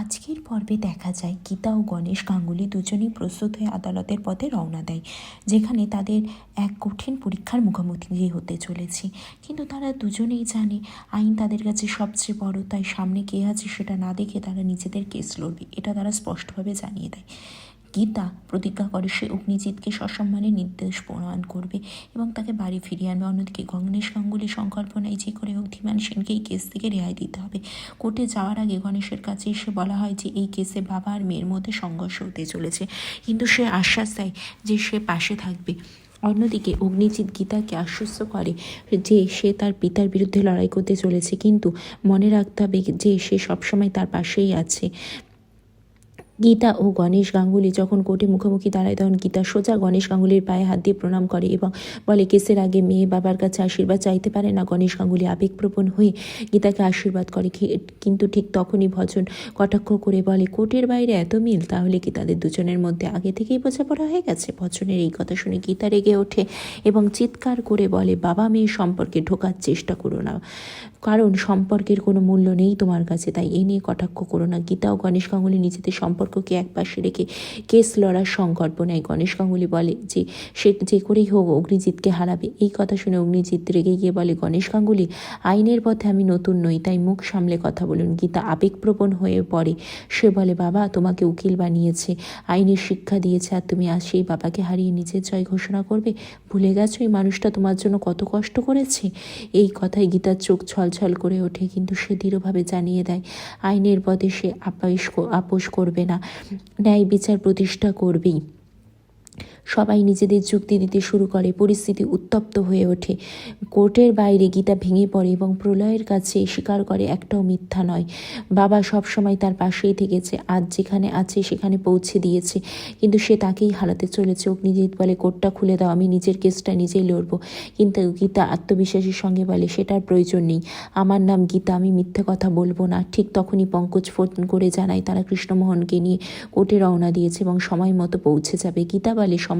আজকের পর্বে দেখা যায় গীতা ও গণেশ গাঙ্গুলি দুজনেই প্রস্তুত হয়ে আদালতের পথে রওনা দেয়, যেখানে তাদের এক কঠিন পরীক্ষার মুখোমুখি হতে চলেছে। কিন্তু তারা দুজনেই জানে, আইন তাদের কাছে সবচেয়ে বড়, তাই সামনে কে আছে সেটা না দেখে তারা নিজেদের কেস লড়বে এটা তারা স্পষ্টভাবে জানিয়ে দেয়। গীতা প্রতিজ্ঞা করে সে অগ্নিজিৎকে সসম্মানে নির্দেশ প্রণয়ন করবে এবং তাকে বাড়ি ফিরিয়ে আনবে। অন্যদিকে গণেশ, গাঙ্গুলি সংকল্প নেয় যে করে হোক ধীমান সেনকে এই কেস থেকে রেহাই দিতে হবে। কোর্টে যাওয়ার আগে গণেশের কাছে এসে বলা হয় যে, এই কেসে বাবা আর মেয়ের মধ্যে সংঘর্ষ হতে চলেছে। কিন্তু সে আশ্বাস দেয় যে, সে পাশে থাকবে। অন্যদিকে অগ্নিজিৎ গীতাকে আশ্বস্ত করে যে, সে তার পিতার বিরুদ্ধে লড়াই করতে চলেছে। কিন্তু মনে রাখতে হবে যে, সে সবসময় তার পাশেই আছে। গীতা ও গণেশ গাঙ্গুলি যখন কোর্টে মুখোমুখি দাঁড়ায়, তখন গীতা সোজা গণেশ গাঙ্গুলির পায়ে হাত দিয়ে প্রণাম করে এবং বলে, কেসের আগে মেয়ে বাবার কাছে আশীর্বাদ চাইতে পারে না? গণেশ গাঙ্গুলি আবেগপ্রবণ হয়ে গীতাকে আশীর্বাদ করে। কিন্তু ঠিক তখনই ভজন কটাক্ষ করে বলে কোর্টের বাইরে এত মিল? তাহলে কি তাদের দুজনের মধ্যে আগে থেকেই বোঝাপড়া হয়ে গেছে? ভজনের এই কথা শুনে গীতা রেগে ওঠে এবং চিৎকার করে বলে, বাবা মেয়ে সম্পর্কে ঢোকার চেষ্টা করো না। কারণ সম্পর্কের কোনো মূল্য নেই তোমার কাছে, তাই এ নিয়ে কটাক্ষ করো না। গীতা ও গণেশ গাঙ্গুলি নিজেদের সম্পর্ককে একপাশে রেখে কেস লড়ার সংকল্প নেয়। গণেশ গাঙ্গুলি বলে, যে, সে যে করেই হোক, অগ্নিজিৎকে হারাবে। এই কথা শুনে অগ্নিজিৎ রেগে গিয়ে বলে, গণেশ গাঙ্গুলি, আইনের পথে আমি নতুন নই, তাই মুখ সামলে কথা বলুন। গীতা আবেগপ্রবণ হয়ে পড়ে। সে বলে, বাবা, তোমাকে উকিল বানিয়েছে, আইনের শিক্ষা দিয়েছে, আর তুমি আজ সেই বাবাকে হারিয়ে নিজের জয় ঘোষণা করবে? ভুলে গেছো, এই মানুষটা তোমার জন্য কত কষ্ট করেছে? এই কথায় গীতার চোখ ছলছল করে ওঠে, কিন্তু সে দৃঢ়ভাবে জানিয়ে দেয়, আইনের পথে সে আপাইস আপোষ করবে না। ন্যায় বিচার প্রতিষ্ঠা করবেই। সবাই নিজেদের যুক্তি দিতে শুরু করে, পরিস্থিতি উত্তপ্ত হয়ে ওঠে। কোর্টের বাইরে গীতা ভেঙে পড়ে এবং প্রলয়ের কাছে স্বীকার করে একটাও মিথ্যা নয়। বাবা সব সময় তার পাশেই থেকেছে, আজ যেখানে আছে সেখানে পৌঁছে দিয়েছে। কিন্তু সে তাকেই হারাতে চলেছে। অগ্নিজিৎ বলে, কোর্টটা খুলে দাও, আমি নিজের কেসটা নিজেই লড়বো। কিন্তু গীতা আত্মবিশ্বাসের সঙ্গে বলে, সেটার প্রয়োজন নেই। আমার নাম গীতা, আমি মিথ্যে কথা বলব না। ঠিক তখনই পঙ্কজ ফোন করে জানায়, তারা কৃষ্ণমোহনকে নিয়ে কোর্টে রওনা দিয়েছে এবং সময় মতো পৌঁছে যাবে। গীতা বলে, সময়